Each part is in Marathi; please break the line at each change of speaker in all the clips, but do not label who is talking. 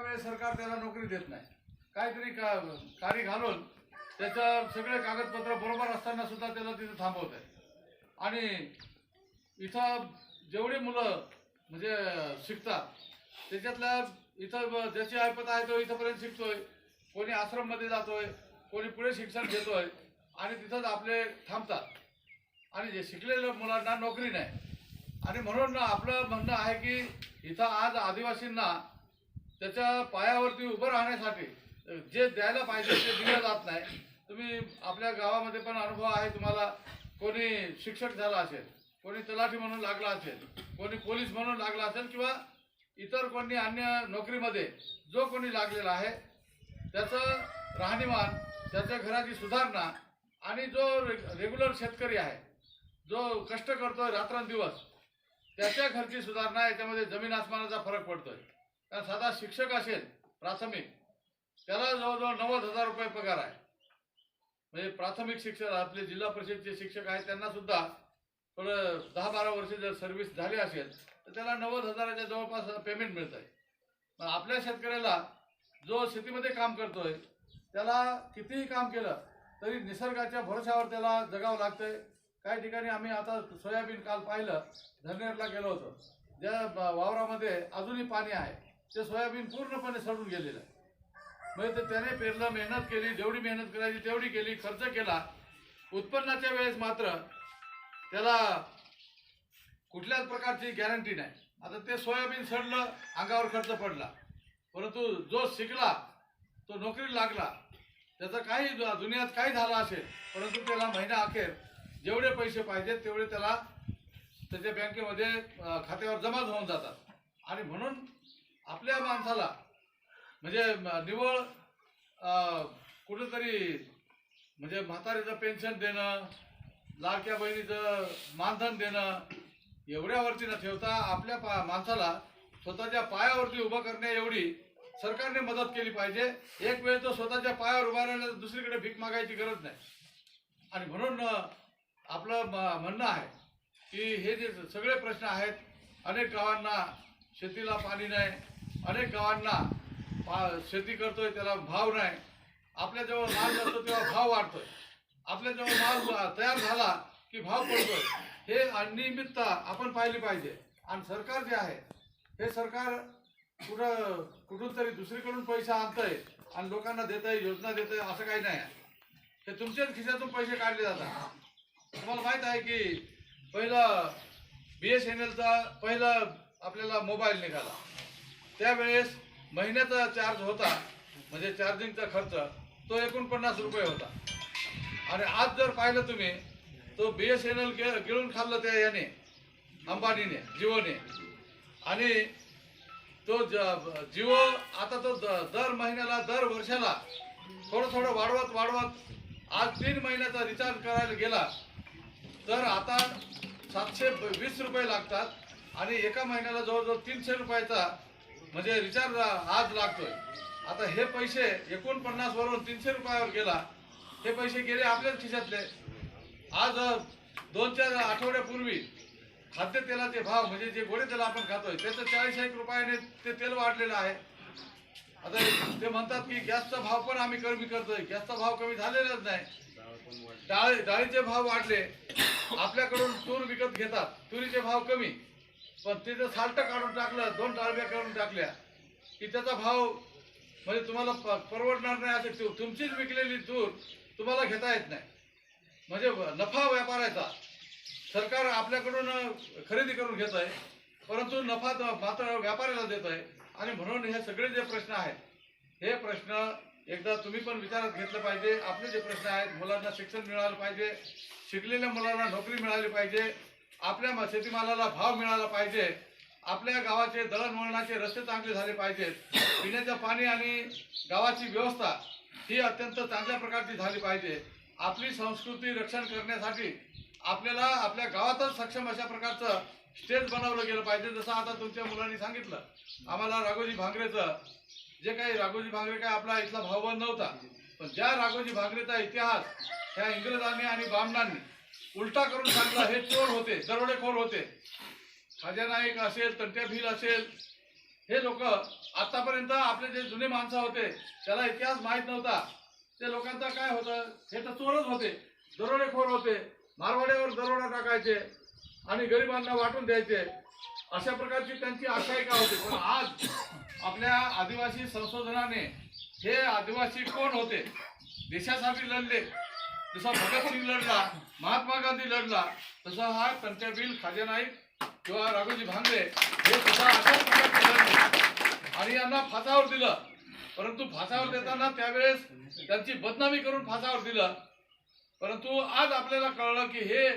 त्यावेळेस सरकार त्याला नोकरी देत नाही. काहीतरी का कार्य घालून त्याचं सगळे कागदपत्र बरोबर असताना सुद्धा त्याला तिथं थांबवत आहे. आणि इथं जेवढी मुलं म्हणजे शिकतात त्याच्यातल्या इथं ज्याची ऐपत आहे तो इथंपर्यंत शिकतोय कोणी आश्रममध्ये जातोय कोणी पुढे शिक्षण घेतोय आणि तिथंच आपले थांबतात. आणि जे शिकलेल्या मुलांना नोकरी नाही. आणि म्हणून आपलं म्हणणं आहे की इथं आज आदिवासींना त्याच्या पायावरती उभं राहण्यासाठी जे द्यायला पाहिजे ते दिलं जात नाही. तुम्ही आपल्या गावामध्ये पण अनुभव आहे तुम्हाला कोणी शिक्षक झाला असेल कोणी तलाठी म्हणून लागला असेल कोणी पोलीस म्हणून लागला असेल किंवा इतर कोणी अन्य नोकरीमध्ये जो कोणी लागलेला आहे त्याचं राहणीमान त्याच्या घराची सुधारणा आणि जो रेग्युलर शेतकरी आहे जो कष्ट करतोय रात्रंदिवस त्याच्या घरची सुधारणा याच्यामध्ये जमीन आसमानाचा फरक पडतोय. कारण साधा शिक्षक असेल प्राथमिक त्याला जवळजवळ नव्वद हजार रुपये पगार आहे. म्हणजे प्राथमिक शिक्षक आपले जिल्हा परिषदचे शिक्षक आहेत त्यांना सुद्धा थोडं दहा बारा वर्ष जर सर्व्हिस झाली असेल तर त्याला नव्वद हजाराच्या जवळपास पेमेंट मिळत आहे. आपल्या शेतकऱ्याला जो शेतीमध्ये काम करतोय त्याला कितीही काम केलं तरी निसर्गाच्या भरोशावर त्याला जगावं लागतंय. काही ठिकाणी आम्ही आता सोयाबीन काल पाहिलं धनेरला गेलो होतो. ज्या वावरामध्ये अजूनही पाणी आहे. ते सोयाबीन पूर्णपणे सडून गेलेलं. आहे म्हणजे तर त्याने पेरलं मेहनत केली जेवढी मेहनत करायची तेवढी केली खर्च केला. उत्पन्नाच्या वेळेस मात्र त्याला कुठल्याच प्रकारची गॅरंटी नाही. आता ते सोयाबीन सडलं अंगावर खर्च पडला. परंतु जो शिकला तो नोकरी लागला. त्याचा काही दुनियात काही झाला असेल परंतु त्याला महिना अखेर जेवढे पैसे पाहिजेत तेवढे त्याला त्याच्या बँकेमध्ये खात्यावर जमा होऊन जातात. आणि म्हणून आपल्या माणसाला म्हणजे निवळ निव्वळ कुठंतरी म्हणजे म्हातारीचं पेन्शन देणं लाडक्या बहिणीचं मानधन देणं एवढ्यावरती न ठेवता आपल्या पा माणसाला स्वतःच्या पायावरती उभं करण्या एवढी सरकारने मदत केली पाहिजे. एक वेळ तो स्वतःच्या पायावर उभा राहिला दुसरीकडे भीक मागायची गरज नाही. आणि म्हणून आपलं म- म्हणणं आहे की हे जे सगळे प्रश्न आहेत अनेक गावांना शेतीला पाणी नाही अनेक गावांना शेती करतोय त्याला भाव नाही. आपल्याजवळ माल जातो तेव्हा भाव वाढतोय. आपल्याजवळ माल तयार झाला की भाव पडतोय. हे अनियमितता आपण पाहिली पाहिजे. आणि सरकार जे आहे हे सरकार कुठं कुठून तरी दुसरीकडून पैसा आणतंय आणि लोकांना देत आहे योजना देत आहे असं काही नाही. हे तुमच्याच खिशातून पैसे काढले जातात. तुम्हाला माहीत आहे की पहिलं बी एस एन एलचा पहिला आपल्याला मोबाईल निघाला. त्यावेळेस महिन्याचा चार्ज होता म्हणजे चार्जिंगचा खर्च तो एकोणपन्नास रुपये होता. आणि आज जर पाहिलं तुम्ही तो बी एस एन एल गिळून खाल्लं त्या याने अंबानीने जिओने. आणि तो ज- जिओ आता तो द- दर महिन्याला दर वर्षाला थोडं थोडं वाढवत वाढवत आज तीन महिन्याचा रिचार्ज करायला गेला. तर आता सातशे वीस रुपये लागतात आणि एका महिन्याला जवळजवळ तीनशे रुपयाचा म्हणजे रिचार्ज आज लागतोय. आता हे पैसे एकोणपन्नास वरून तीनशे रुपयावर गेला. हे पैसे गेले आपल्याच खिशातले. आज दोन चार आठवड्यापूर्वी खाद्यतेलाचे भाव म्हणजे जे गोडे तेल आपण खातोय त्याचं चाळीस एक रुपयाने ते तेल वाढलेलं आहे. आता ते म्हणतात की गॅसचा भाव पण आम्ही कमी करतोय. गॅसचा भाव कमी झालेलाच नाही. डाळी डाळीचे भाव वाढले. आपल्याकडून तूर विकत घेतात. तुरीचे भाव कमी. पण तिथं साल्ट काढून टाकलं दोन डाळब्या काढून टाकल्या. की त्याचा भाव म्हणजे तुम्हाला प- परवडणार नाही असे तूर तुमचीच विकलेली तूर तुम्हाला घेता येत नाही. म्हणजे नफा व्यापाराचा. सरकार आपल्याकडून खरेदी करून घेत आहे परंतु नफा मात्र व्यापाऱ्याला देत आहे. आणि म्हणून हे सगळे जे प्रश्न आहेत हे प्रश्न एकदा तुम्ही पण विचारात घेतलं पाहिजे. आपले जे प्रश्न आहेत मुलांना शिक्षण मिळालं पाहिजे. शिकलेल्या मुलांना नोकरी मिळाली पाहिजे. आपल्या शेतीमालाला भाव मिळाला पाहिजे. आपल्या गावाचे दळणवळणाचे रस्ते चांगले झाले पाहिजेत. पिण्याचं पाणी आणि गावाची व्यवस्था ही अत्यंत चांगल्या प्रकारची झाली पाहिजे. आपली संस्कृती रक्षण करण्यासाठी आपल्याला आपल्या गावातच सक्षम अशा प्रकारचं स्टेज बनवलं गेलं पाहिजे. जसं आता तुमच्या मुलांनी सांगितलं आम्हाला राघोजी भांगरेचं. जे काही राघोजी भांगरे काय आपला इथला भावबंद नव्हता पण ज्या राघोजी भांगरेचा इतिहास ह्या इंग्रजांनी आणि बामणांनी उलटा करून सांगला हे चोर होते दरोडेखोर होते. खाजा नाईक असेल तंट्या भील असेल हे लोक आतापर्यंत आपले जे जुने माणसं होते त्याला इतिहास माहीत नव्हता. ते लोकांचा काय होतं? हे तर चोरच होते दरोडेखोर होते मारवाड्यावर दरोडा टाकायचे आणि गरिबांना वाटून द्यायचे. अशा प्रकारची त्यांची आख्यायिका होती. पण आज आपल्या आदिवासी संशोधनाने हे आदिवासी कोण होते? देशासाठी लढले. जसा भगतसिंग लढला महात्मा गांधी लढला तसा हा पंचबील खाजे नाईक किंवा राघोजी भांगरे हे सुद्धा अशाच प्रकारचे लढले आणि यांना फासावर दिलं. परंतु फासावर देताना त्यावेळेस त्यांची बदनामी करून फासावर दिलं. परंतु आज आपल्याला कळलं की हे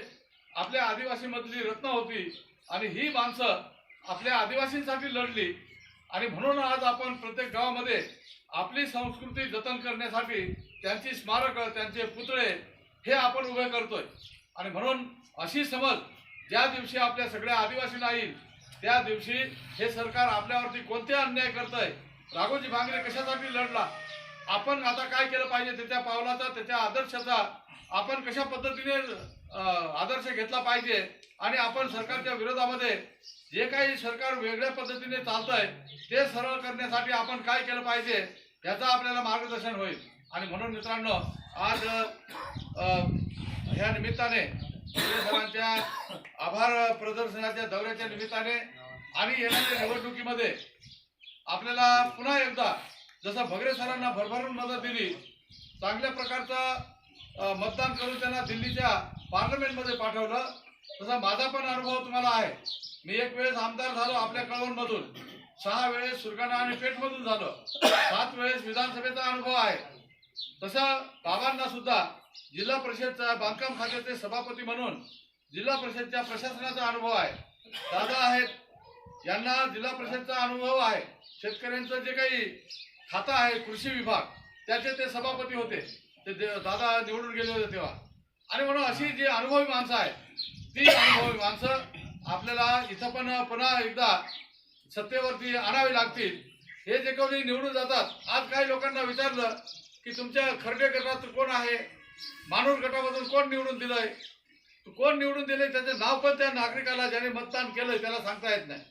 आपल्या आदिवासी मधली रत्न होती आणि ही माणसं आपल्या आदिवासींसाठी लढली. आणि म्हणून आज आपण प्रत्येक गावामध्ये आपली संस्कृती जतन करण्यासाठी त्यांची स्मारक त्यांचे पुतळे हे आपण उभे करतोय. आणि म्हणून अशी समज ज्या दिवशी आपल्या सगळ्या आदिवासींना येईल त्या दिवशी हे सरकार आपल्यावरती कोणते अन्याय करतंय राघोजी भांगरे कशासाठी लढला आपण आता काय केलं पाहिजे त्याच्या पावलाचा त्याच्या आदर्शाचा आपण कशा पद्धतीने आदर्श घेतला पाहिजे आणि आपण सरकारच्या विरोधामध्ये जे काही सरकार वेगळ्या पद्धतीने चालतंय ते सरळ करण्यासाठी आपण काय केलं पाहिजे याचा आपल्याला मार्गदर्शन होईल. आणि म्हणून मित्रांनो आज ह्या निमित्ताने सरांच्या आभार प्रदर्शनाच्या दौऱ्याच्या निमित्ताने आणि येणाऱ्या निवडणुकीमध्ये आपल्याला पुन्हा एकदा जसं भगरे सरांना भरभरून मदत दिली चांगल्या प्रकारचं मतदान करून त्यांना दिल्लीच्या पार्लमेंटमध्ये पाठवलं तसा माझा पण अनुभव तुम्हाला आहे. मी एक वेळेस आमदार झालो आपल्या कळवणमधून सहा वेळेस सुरगाणा आणि पेठमधून झालो सात वेळेस विधानसभेचा अनुभव आहे. तसं बाबांना सुद्धा जिल्हा परिषदचा बांधकाम खात्याचे सभापती म्हणून जिल्हा परिषदच्या प्रशासनाचा अनुभव आहे. दादा आहेत यांना जिल्हा परिषदचा अनुभव आहे. शेतकऱ्यांचं जे काही खातं आहे कृषी विभाग त्याचे ते सभापती होते. ते दादा निवडून गेले होते तेव्हा. आणि म्हणून अशी जी अनुभवी माणसं आहेत ती अनुभवी माणसं आपल्याला इथं पण पुन्हा एकदा सत्तेवरती आणावी लागतील. हे जे कोणी निवडून जातात आज काही लोकांना विचारलं की तुमच्या खर्डे गटात कोण आहे? मानूर गटामधून कोण निवडून दिलंय? कोण निवडून दिले त्याचं नाव पण त्या नागरिकाला ज्याने मतदान केलंय त्याला सांगता येत नाही.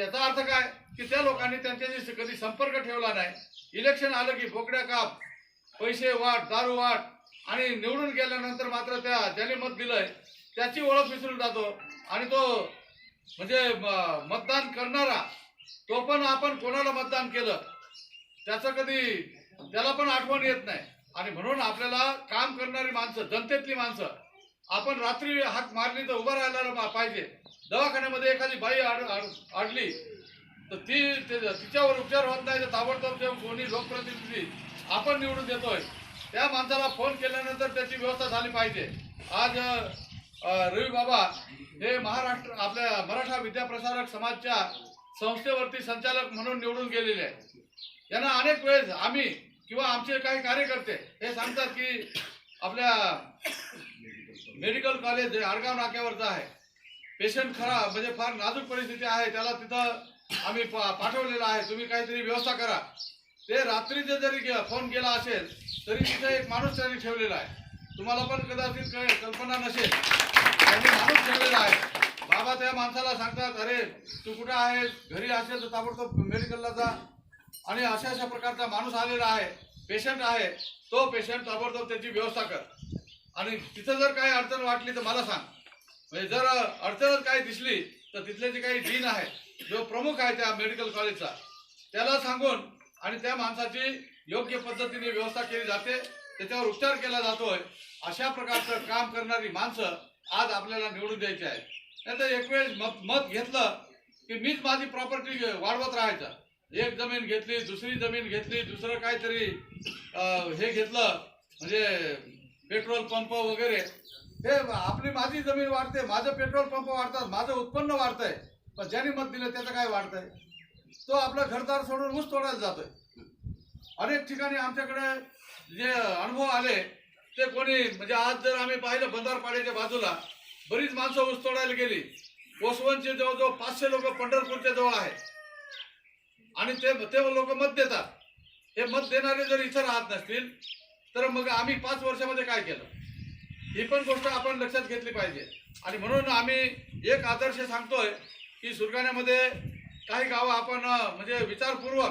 याचा अर्थ काय? की त्या लोकांनी त्यांच्याशी कधी संपर्क ठेवला नाही. इलेक्शन आलं की बोकड्या काप पैसे वाट दारू वाट आणि निवडून गेल्यानंतर मात्र त्या ज्याने मत दिलंय त्याची ओळख विसरून जातो. आणि तो म्हणजे म- मतदान करणारा तो पण आपण कोणाला मतदान केलं? त्याचं कधी त्याला पण आठवण येत नाही. आणि म्हणून आपल्याला काम करणारी माणसं जनतेतली माणसं आपण रात्री हाक मारली तर उभं राहायला मा- पाहिजे. दवाखान्यामध्ये एखादी बाई आड अडली तर ती तिच्यावर उपचार होत नाही तर ताबडतोब ते कोणी लोकप्रतिनिधी आपण निवडून देतोय. त्या माणसाला फोन केल्यानंतर त्याची व्यवस्था झाली पाहिजे. आज रवी बाबा हे महाराष्ट्र आपल्या मराठा विद्याप्रसारक समाजच्या संस्थेवरती संचालक म्हणून निवडून गेलेले आहे यांना अनेक वेळेस आम्ही किंवा आमचे काही कार्यकर्ते हे सांगतात की आपल्या मेडिकल कॉलेज आडगाव नाक्यावरचं आहे. पेशंट खरा म्हणजे फार नाजूक परिस्थिती आहे. त्याला तिथं आम्ही पा- पाठवलेलं आहे. तुम्ही काहीतरी व्यवस्था करा. ते रात्रीचे जरी फोन केला असेल तरी तिथे एक माणूस त्यांनी ठेवलेला आहे. तुम्हाला पण कदाचित काही कल्पना नसेल. त्यांनी माणूस ठेवलेला आहे. बाबा त्या माणसाला सांगतात अरे तू कुठं आहेस? घरी असेल तर ताबडतोब मेडिकलला जा. आणि अशा अशा प्रकारचा माणूस आलेला आहे. पेशंट आहे. तो पेशंट ताबडतोब त्याची व्यवस्था कर. आणि तिथं जर काही अडचण वाटली तर मला सांग. म्हणजे जर अडचणच काही दिसली तर तिथले जे काही डीन आहे जो प्रमुख आहे त्या मेडिकल कॉलेजचा त्याला सांगून आणि त्या माणसाची योग्य पद्धतीने व्यवस्था केली जाते. त्याच्यावर उपचार केला जातोय. अशा प्रकारचं काम करणारी माणसं आज आपल्याला निवडून द्यायची आहेत. नाहीतर एक वेळेस मत मत घेतलं की मीच माझी प्रॉपर्टी वाढवत राहायचं. एक जमीन घेतली दुसरी जमीन घेतली दुसरं काहीतरी हे घेतलं म्हणजे पेट्रोल पंप वगैरे. हे आपली माझी जमीन वाढते माझं पेट्रोल पंप वाढतात माझं उत्पन्न वाढतंय. पण ज्याने मत दिलं त्याचं काय वाढतंय? तो आपलं घरदार सोडून ऊस तोडायला जातोय. अनेक ठिकाणी आमच्याकडे जे अनुभव आले ते कोणी म्हणजे आज जर आम्ही पाहिलं बंधारपाड्याच्या बाजूला बरीच माणसं ऊस तोडायला गेली. ओसवनचे जवळजवळ पाचशे लोक पंढरपूरच्या जवळ आहेत. आणि ते ते लोक मत देतात. हे मत देणारे जर इथं राहत नसतील तर मग आम्ही पाच वर्षामध्ये काय केलं? ही पण गोष्ट आपण लक्षात घेतली पाहिजे. आणि म्हणून आम्ही एक आदर्श सांगतोय की सुरगाण्यामध्ये काही गावं आपण म्हणजे विचारपूर्वक